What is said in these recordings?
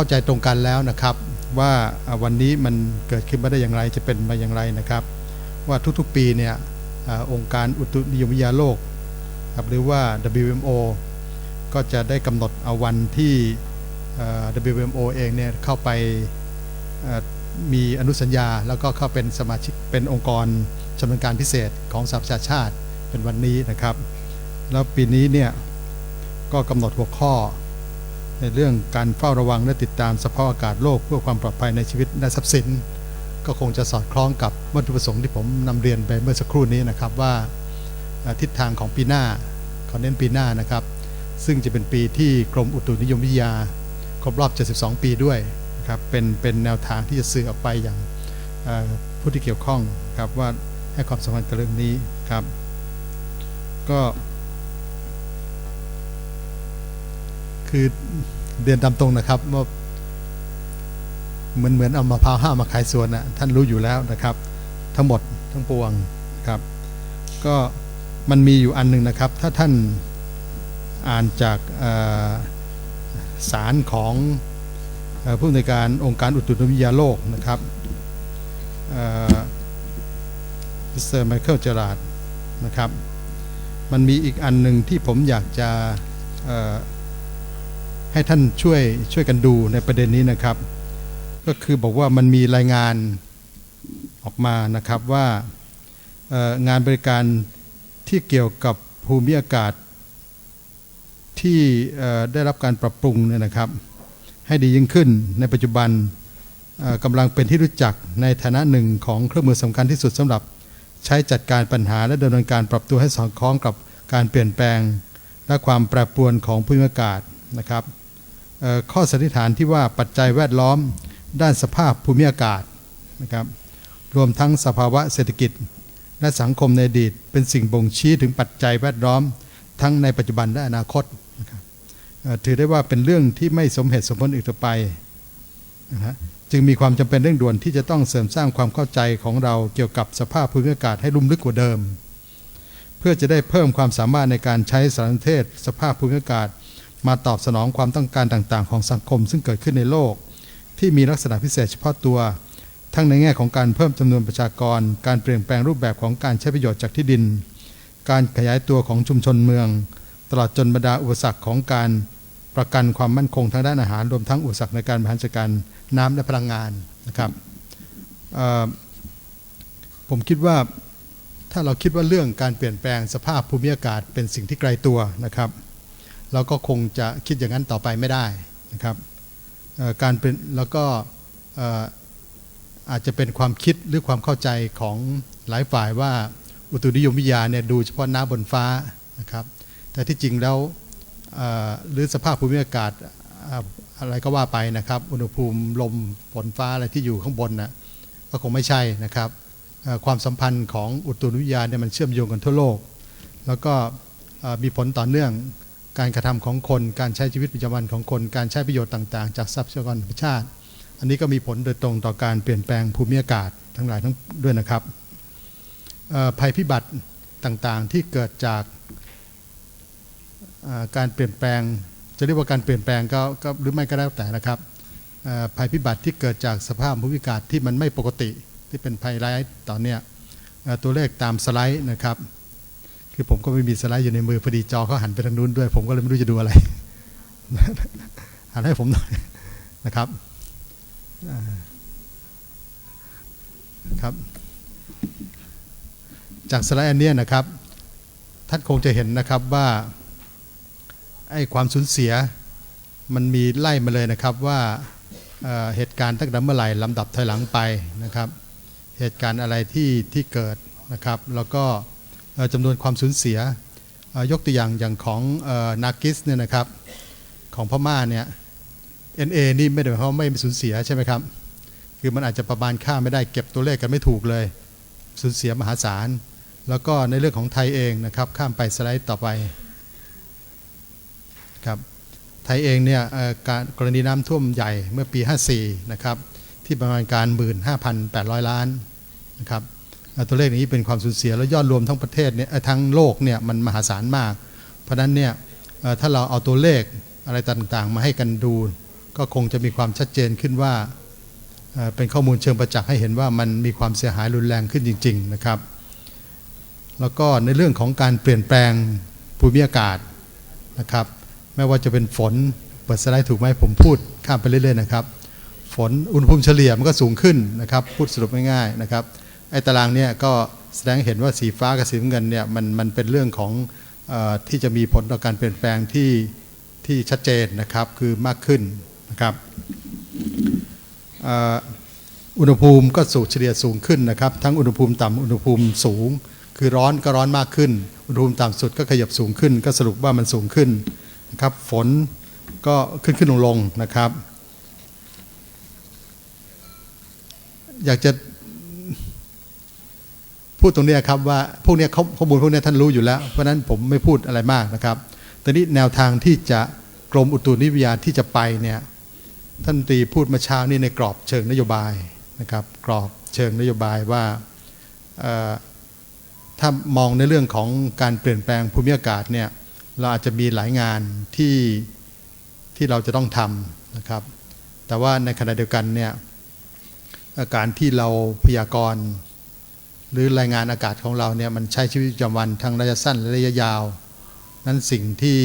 เข้าใจตรงกันแล้วนะครับ ว่าวันนี้มันเกิดขึ้นมาได้อย่างไรจะเป็นมาอย่างไรนะครับ ว่าทุกๆปีเนี่ยอองค์การอุตุนิยมวิทยาโลกครับหรือว่า WMO ก็จะได้กำหนดเอาวันที่ WMO เองเนี่ยเข้าไปมีอนุสัญญา แล้วก็เข้าเป็นสมาชิกเป็นองค์กรชำนาญการพิเศษของสหประชาชาติเป็นวันนี้นะครับ แล้วปีนี้เนี่ยก็กำหนดหัวข้อ ในเรื่องการเฝ้าระวังและติดตามสภาพอากาศโลกเพื่อความปลอดภัยในชีวิตและทรัพย์สิน ก็คงจะสอดคล้องกับวัตถุประสงค์ที่ผมนำเรียนไปเมื่อสักครู่นี้นะครับว่าทิศทางของปีหน้าขอเน้นปีหน้านะครับ ซึ่งจะเป็นปีที่กรมอุตุนิยมวิทยา ครบรอบ 72 ปีด้วยนะครับเป็นเป็นแนวทางที่จะสื่อออกไปอย่างผู้ที่เกี่ยวข้องครับว่าให้ความสำคัญกับเรื่องนี้ครับ ก็ คือเรียนตามตรงนะครับว่าเหมือนเหมือนเอามาพร้าวห้ามาขายสวนนะท่านรู้อยู่แล้วนะครับ ทั้งหมดทั้งปวงครับ ก็มันมีอยู่อันหนึ่งนะครับ ถ้าท่านอ่านจากสารของผู้ในการองค์การอุตุนิยมวิทยาโลกนะครับมิสเตอร์ไมเคิลเจอราดนะครับ มันมีอีกอันหนึ่งที่ผมอยากจะ ให้ท่านช่วยช่วยกันดูในประเด็นนี้นะครับ ก็คือบอกว่ามันมีรายงานออกมานะครับว่างานบริการที่เกี่ยวกับภูมิอากาศ ที่ได้รับการปรับปรุงเนี่ยนะครับ ให้ดียิ่งขึ้นในปัจจุบันกำลังเป็นที่รู้จักในฐานะหนึ่งของเครื่องมือสำคัญที่สุดสำหรับใช้จัดการปัญหาและดำเนินการปรับตัวให้สอดคล้องกับการเปลี่ยนแปลง และความแปรปรวนของภูมิอากาศนะครับ ข้อสันนิษฐานที่ว่าปัจจัยแวดล้อม ด้านสภาพภูมิอากาศนะครับรวมทั้งสภาวะเศรษฐกิจ และสังคมในอดีต เป็นสิ่งบ่งชี้ถึงปัจจัยแวดล้อม ทั้งในปัจจุบันและอนาคตนะครับถือได้ว่าเป็นเรื่องที่ไม่สมเหตุสมผลอีกต่อไปนะฮะจึงมีความจำเป็นเร่งด่วนที่จะต้องเสริมสร้างความเข้าใจของเราเกี่ยวกับสภาพภูมิอากาศให้ลุ่มลึกกว่าเดิม เพื่อจะได้เพิ่มความสามารถในการใช้สารเทศ สภาพภูมิอากาศ มาตอบสนองความต้องการต่างๆ ของสังคมซึ่งเกิดขึ้นในโลก ที่มีลักษณะพิเศษเฉพาะตัว ทั้งในแง่ของการเพิ่มจำนวนประชากร การเปลี่ยนแปลงรูปแบบของการใช้ประโยชน์จากที่ดิน การขยายตัวของชุมชนเมือง ตลอดจนบรรดาอุปสรรคของการประกันความมั่นคงทางด้านอาหารรวมทั้งอุปสรรคในการบริหารจัดการน้ำและพลังงานนะครับผมคิดว่าถ้าเราคิดว่าเรื่องการเปลี่ยนแปลงสภาพภูมิอากาศเป็นสิ่งที่ไกลตัวนะครับ เราก็คงจะคิดอย่างนั้นต่อไปไม่ได้นะครับการเป็นแล้วก็อาจจะเป็นความคิดหรือความเข้าใจของหลายฝ่ายว่าอุตุนิยมวิทยาเนี่ยดูเฉพาะน้ำบนฟ้านะครับ แต่ที่จริงแล้วหรือสภาพภูมิอากาศอะไรก็ว่าไปนะครับ อุณหภูมิลมฝนฟ้าอะไรที่อยู่ข้างบนนะก็คงไม่ใช่นะครับความสัมพันธ์ของอุตุนิยมวิทยาเนี่ยมันเชื่อมโยงกันทั่วโลก แล้วก็มีผลต่อเนื่อง การกระทำของคน การใช้ชีวิตประจำวันของคน การใช้ประโยชน์ต่างๆ จากทรัพยากรธรรมชาติ อันนี้ก็มีผลโดยตรงต่อการเปลี่ยนแปลงภูมิอากาศทั้งหลายทั้งด้วยนะครับภัยพิบัติต่างๆที่เกิดจากการเปลี่ยนแปลง จะเรียกว่าการเปลี่ยนแปลงก็กหรือไม่ก็แล้วแต่นะครับภัยพิบัติที่เกิดจากสภาพภูมิอากาศที่มันไม่ปกติที่เป็นภัยร้ายตอนเนี้ยตัวเลขตามสไลด์นะครับ คือผมก็ไม่มีสไลด์อยู่ในมือพอดีจอเขาหันไปทางนู้นด้วย ผมก็เลยไม่รู้จะดูอะไรหันให้ผมหน่อยนะครับครับ จากสไลด์อันนี้นะครับ ท่านคงจะเห็นนะครับว่าไอ้ความสูญเสียมันมีไล่มาเลยนะครับว่าเเหตุการณ์ตั้งแต่เมื่อไหร่ลำดับถอยหลังไปนะครับ เหตุการณ์อะไรที่ที่เกิดนะครับ แล้วก็ จำนวนความสูญเสีย ยกตัวอย่างอย่างของนากิสเนี่ยนะครับของพม่าเนี่ย NA นี่ไม่ได้หมายความว่าไม่สูญเสียใช่ไหมครับ คือมันอาจจะประมาณค่าไม่ได้เก็บตัวเลขกันไม่ถูกเลยสูญเสียมหาศาล แล้วก็ในเรื่องของไทยเองนะครับ ข้ามไปสไลด์ต่อไปครับไทยเองเนี่ยการกรณีน้ำท่วมใหญ่เมื่อปี 54 นะครับ ที่ประมาณการ 15,800 ล้านนะครับ ตัวเลขนี้เป็นความสูญเสียแล้วยอดรวมทั้งประเทศเนี่ยทั้งโลกเนี่ยมันมหาศาลมาก เพราะฉะนั้นเนี่ยถ้าเราเอาตัวเลขอะไรต่างๆ มาให้กันดู ก็คงจะมีความชัดเจนขึ้นว่าเอ่อเป็นข้อมูลเชิงประจักษ์ให้เห็นว่ามันมีความเสียหายรุนแรงขึ้นจริง ๆนะครับ แล้วก็ในเรื่องของการเปลี่ยนแปลงภูมิอากาศนะครับ ไม่ว่าจะเป็นฝนเปิดสไลด์ถูกไหมผมพูดข้ามไปเรื่อยๆนะครับ ฝนอุณหภูมิเฉลี่ยมันก็สูงขึ้นนะครับ พูดสรุปง่ายๆนะครับ ไอ้ตารางเนี่ยก็แสดงเห็นว่าสีฟ้ากับสีน้ำเงินเนี่ยมันมันเป็นเรื่องของอที่จะมีผลต่อการเปลี่ยนแปลงที่ที่ชัดเจนนะครับคือมากขึ้นนะครับอุณหภูมิก็สูงเฉลี่ยสูงขึ้นนะครับ ทั้งอุณหภูมิต่ำอุณหภูมิสูง คือร้อนก็ร้อนมากขึ้น อุณหภูมิต่ำสุดก็ขยับสูงขึ้น ก็สรุปว่ามันสูงขึ้นนะครับฝนก็ขึ้นขึ้นลงลงนะครับ อยากจะ พูดตรงเนี้ยครับว่าพวกเนี้ยข้อข้อมูลพวกเนี้ยท่านรู้อยู่แล้ว เพราะนั้นผมไม่พูดอะไรมากนะครับตอนนี้แนวทางที่จะกรมอุตุนิยมวิทยาที่จะไปเนี่ยท่านตรีพูดมาเช้านี่ในกรอบเชิงนโยบายนะครับ กรอบเชิงนโยบายว่าถ้ามองในเรื่องของการเปลี่ยนแปลงภูมิอากาศเนี่ยเราอาจจะมีหลายงานที่ที่เราจะต้องทำนะครับ แต่ว่าในขณะเดียวกันเนี่ยอาการที่เราพยากรณ์ หรือรายงานอากาศของเราเนี่ยมันใช้ชีวิตประจำวันทั้งระยะสั้นและระยะยาว นั้นสิ่งที่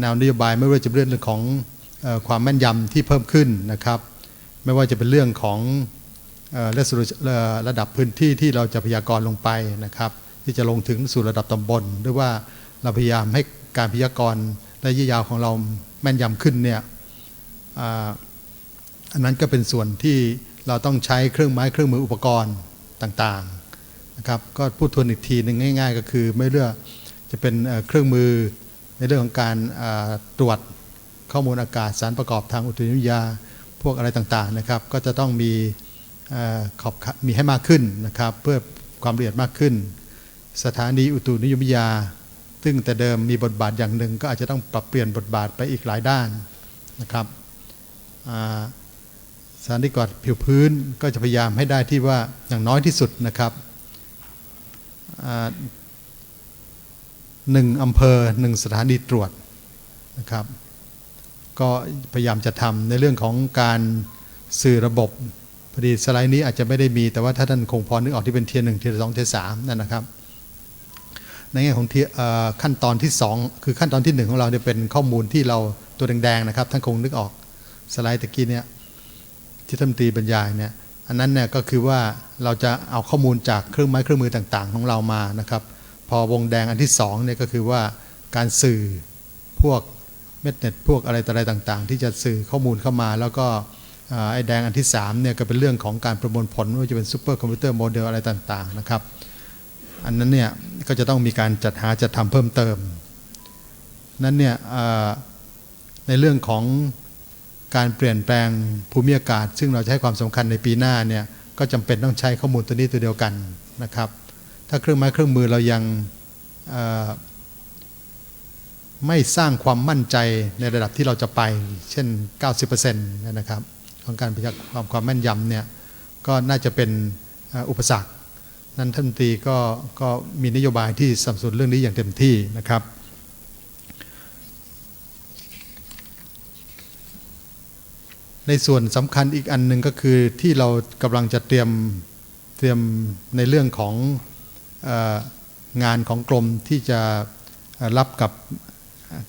แนวนโยบายไม่ว่าจะเป็นเรื่องของอความแม่นยำที่เพิ่มขึ้นนะครับ ไม่ว่าจะเป็นเรื่องของอ่อ resolution เอ่อระดับพื้นที่ที่เราจะพยากรณ์ลงไปนะครับ ที่จะลงถึงสู่ระดับตำบล หรือว่าเราพยายามให้การพยากรณ์ระยะยาวของเราแม่นยำขึ้นเนี่ยอันนั้นก็เป็นส่วนที่เราต้องใช้เครื่องไม้เครื่องมืออุปกรณ์ ต่างๆนะครับก็พูดทวนอีกทีหนึ่งง่าย ๆ ก็คือไม่เลือกจะเป็นเครื่องมือในเรื่องของการตรวจข้อมูลอากาศสารประกอบทางอุตุนิยมวิทยาพวกอะไรต่างๆนะครับ ก็จะต้องมีอขอบมีให้มากขึ้นนะครับ เพื่อความละเอียดมากขึ้น สถานีอุตุนิยมวิทยา ซึ่งแต่เดิมมีบทบาทอย่างหนึ่ง ก็อาจจะต้องปรับเปลี่ยนบทบาทไปอีกหลายด้านนะครับ อ่าสถานีกอดผิวพื้นก็จะพยายามให้ได้ที่ว่าอย่างน้อยที่สุดนะครับหนึ่งอำเภอหนึ่งสถานีตรวจนะครับ ก็พยายามจะทำในเรื่องของการสื่อระบบพอดีสไลด์นี้อาจจะไม่ได้มี แต่ว่าถ้าท่านคงพอนึกออกที่เป็นเทียร์หนึ่งเทียร์สองเทียร์สามนั่นนะครับ ในแง่ของขั้นตอนที่สองคือขั้นตอนที่หนึ่งของเราเนี่ยเป็นข้อมูลที่เราตัวแดงๆนะครับท่านคงนึกออกสไลด์ตะกี้เนี่ย ที่ท่านตรีบรรยายเนี่ยอันนั้นเนี่ยก็คือว่าเราจะเอาข้อมูลจากเครื่องไม้เครื่องมือต่าง ๆ ของเรามานะครับ พอวงแดงอันที่สองเนี่ยก็คือว่าการสื่อพวกเม็ดเน็ตพวกอะไรต่ออะไรต่าง ๆ ที่จะสื่อข้อมูลเข้ามา แล้วก็ไอ้แดงอันที่สามเนี่ยก็เป็นเรื่องของการประมวลผลไม่ว่าจะเป็นซูเปอร์คอมพิวเตอร์โมเดลอะไรต่างๆนะครับ อันนั้นเนี่ยก็จะต้องมีการจัดหาจัดทำเพิ่มเติมนั้นเนี่ยในเรื่องของ การเปลี่ยนแปลงภูมิอากาศ ซึ่งเราจะให้ความสำคัญในปีหน้าเนี่ยก็จำเป็นต้องใช้ข้อมูลตัวนี้ตัวเดียวกันนะครับ ถ้าเครื่องไม้เครื่องมือเรายังไม่สร้างความมั่นใจในระดับที่เราจะไป เช่น 90%นะครับ ของการพยารณ์ความความแม่นยำเนี่ยก็น่าจะเป็นอุปสรรค นั้นท่านตีก็ก็มีนโยบายที่สนับสนุนเรื่องนี้อย่างเต็มที่นะครับ ในส่วนสำคัญอีกอันหนึ่งก็คือที่เรากำลังจะเตรียมเตรียมในเรื่องขององานของกรมที่จะรับกับ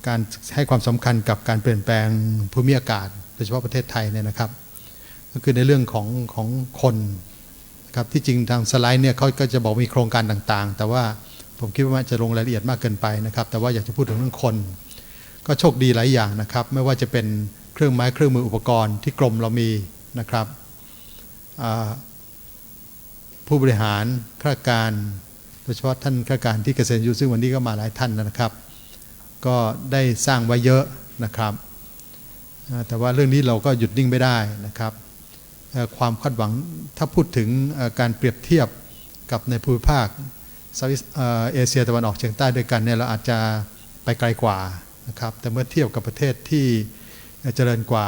การให้ความสำคัญกับการเปลี่ยนแปลงภูมิอากาศโดยเฉพาะประเทศไทยเนี่ยนะครับ ก็คือในเรื่องของของคนนะครับที่จริงทางสไลด์เนี่ยเขาก็จะบอกมีโครงการต่างๆ แต่ว่าผมคิดว่าจะลงรายละเอียดมากเกินไปนะครับ แต่ว่าอยากจะพูดถึงเรื่องคน ก็โชคดีหลายอย่างนะครับ ไม่ว่าจะเป็น เครื่องไม้เครื่องมืออุปกรณ์ที่กรมเรามีนะครับ ผู้บริหารข้าราชการโดยเฉพาะท่านข้าราชการที่เกษตรอยู่ซึ่งวันนี้ก็มาหลายท่านนะครับ ก็ได้สร้างไว้เยอะนะครับ แต่ว่าเรื่องนี้เราก็หยุดนิ่งไม่ได้นะครับ ความคาดหวังถ้าพูดถึงการเปรียบเทียบกับในภูมิภาคเอเชียตะวันออกเฉียงใต้ด้วยกันเนี่ยเราอาจจะไปไกลกว่านะครับแต่เมื่อเทียบกับประเทศที่ เจริญกว่า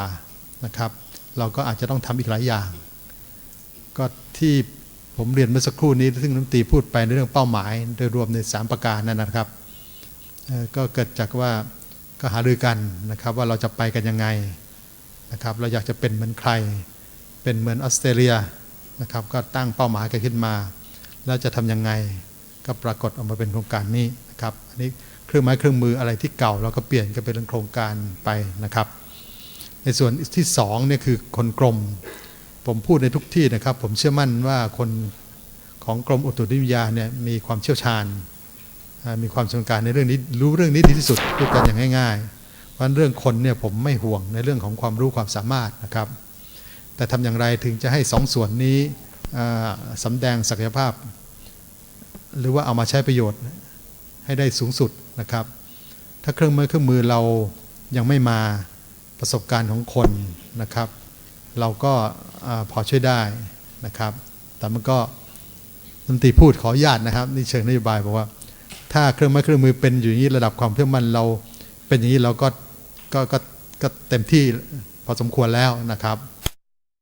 นะครับ เราก็อาจจะต้องทำอีกหลายอย่าง ก็ที่ผมเรียนเมื่อสักครู่นี้ซึ่งน้ำตีพูดไปในเรื่องเป้าหมาย โดยรวมใน 3 ประการนั่นนะครับ ก็เกิดจากว่าก็หารือกันนะครับว่าเราจะไปกันยังไงนะครับ เราอยากจะเป็นเหมือนใคร เป็นเหมือนออสเตรเลียนะครับก็ตั้งเป้าหมายกันขึ้นมา แล้วจะทำยังไงก็ปรากฏออกมาเป็นโครงการนี้นะครับ อันนี้เครื่องไม้เครื่องมืออะไรที่เก่าเราก็เปลี่ยนก็เป็นโครงการไปนะครับ ในส่วนที่สองเนี่ยคือคนกรม ผมพูดในทุกที่นะครับ ผมเชื่อมั่นว่าคนของกรมอุตุนิยมวิทยาเนี่ยมีความเชี่ยวชาญ มีความชำนาญในเรื่องนี้รู้เรื่องนี้ดีที่สุดพูดกันอย่างง่ายๆเพราะเรื่องคนเนี่ยผมไม่ห่วงในเรื่องของความรู้ความสามารถนะครับ แต่ทำอย่างไรถึงจะให้สองส่วนนี้อ่าแดงศักยภาพ หรือว่าเอามาใช้ประโยชน์ให้ได้สูงสุดนะครับ ถ้าเครื่องมือเครื่องมือเรายังไม่มา ประสบการณ์ของคนนะครับ เราก็พอช่วยได้นะครับ แต่มันก็รัฐมนตรีพูดขออนุญาตนะครับนี่เชิงนโยบายบอกว่า ถ้าเครื่องไม้เครื่องมือเป็นอยู่อย่างนี้ระดับความเชื่อมั่นเราเป็นอย่างนี้เราก็ก็ก็ก็เต็มที่พอสมควรแล้วนะครับ